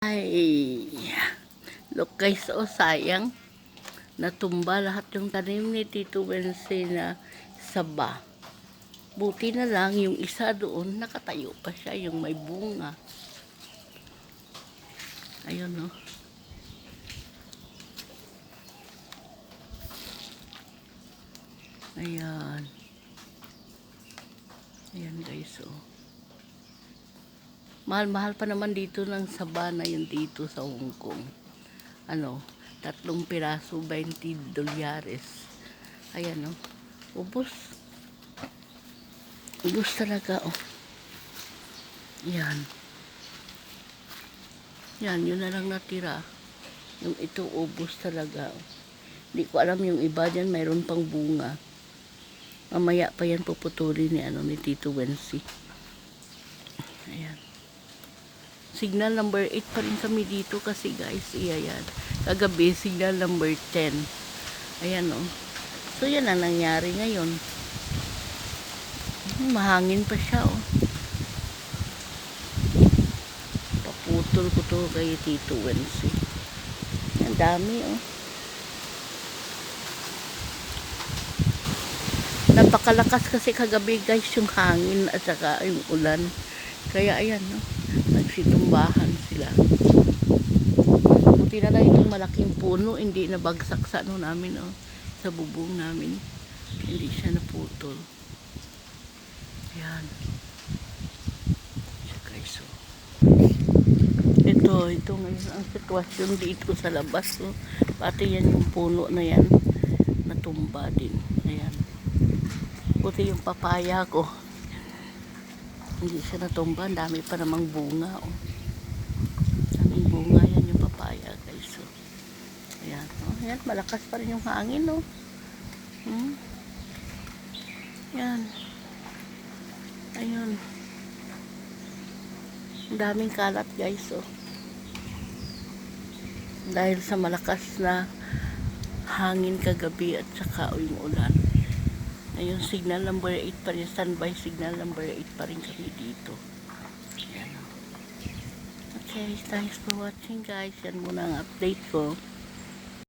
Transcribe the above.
Ay, look guys, oh sayang. Natumba lahat yung tanim ni Tito Wensi na saba. Buti na lang yung isa doon, nakatayo pa siya, yung may bunga. Ayun, no. Ayan. Ayan guys, oh. Mahal-mahal pa naman dito ng sabana yung dito sa Hong Kong. Ano, tatlong piraso, 20 dolyares. Ayan, no. Ubus. Ubus talaga, oh. Yan. Yan, yun na lang natira. Yung ito, ubus talaga. oh. Hindi ko alam yung iba dyan, mayroon pang bunga. Mamaya pa yan puputulin ni, ano, ni Tito Wensi. Ayan. Signal number 8 pa rin kami dito kasi guys, iya yan. Kagabi, signal number 10. Ayan o. So, yan ang nangyari ngayon. Hmm, Mahangin pa siya o. Paputol ko to kay Tito Wensi. Ang dami o. Napakalakas kasi kagabi guys yung hangin at saka yung ulan. Kaya ayan no nagsitumbahan sila. Buti na lang itong malaking puno, hindi nabagsak sa ano namin, oh, sa bubong namin. Hindi siya naputol. Ayan. Siya guys, oh. Ito, ito ngayon ang sitwasyon dito sa labas. Oh. Pati yan yung puno na yan, natumba din. Ayan. Buti yung papaya ko, hindi siya natumba. Ang dami pa namang bunga. Oh. Daming bunga yan yung papaya guys. Oh. Ayan. Oh, ayan. Malakas pa rin yung hangin. Oh. Hmm? Yan. Ayun. Ang daming kalat guys. Oh. Dahil sa malakas na hangin kagabi at saka yung ulan. Ayun, signal number 8 pa rin. Standby signal number 8 pa rin kami dito. Okay, thanks for watching guys. Yan muna ang update ko.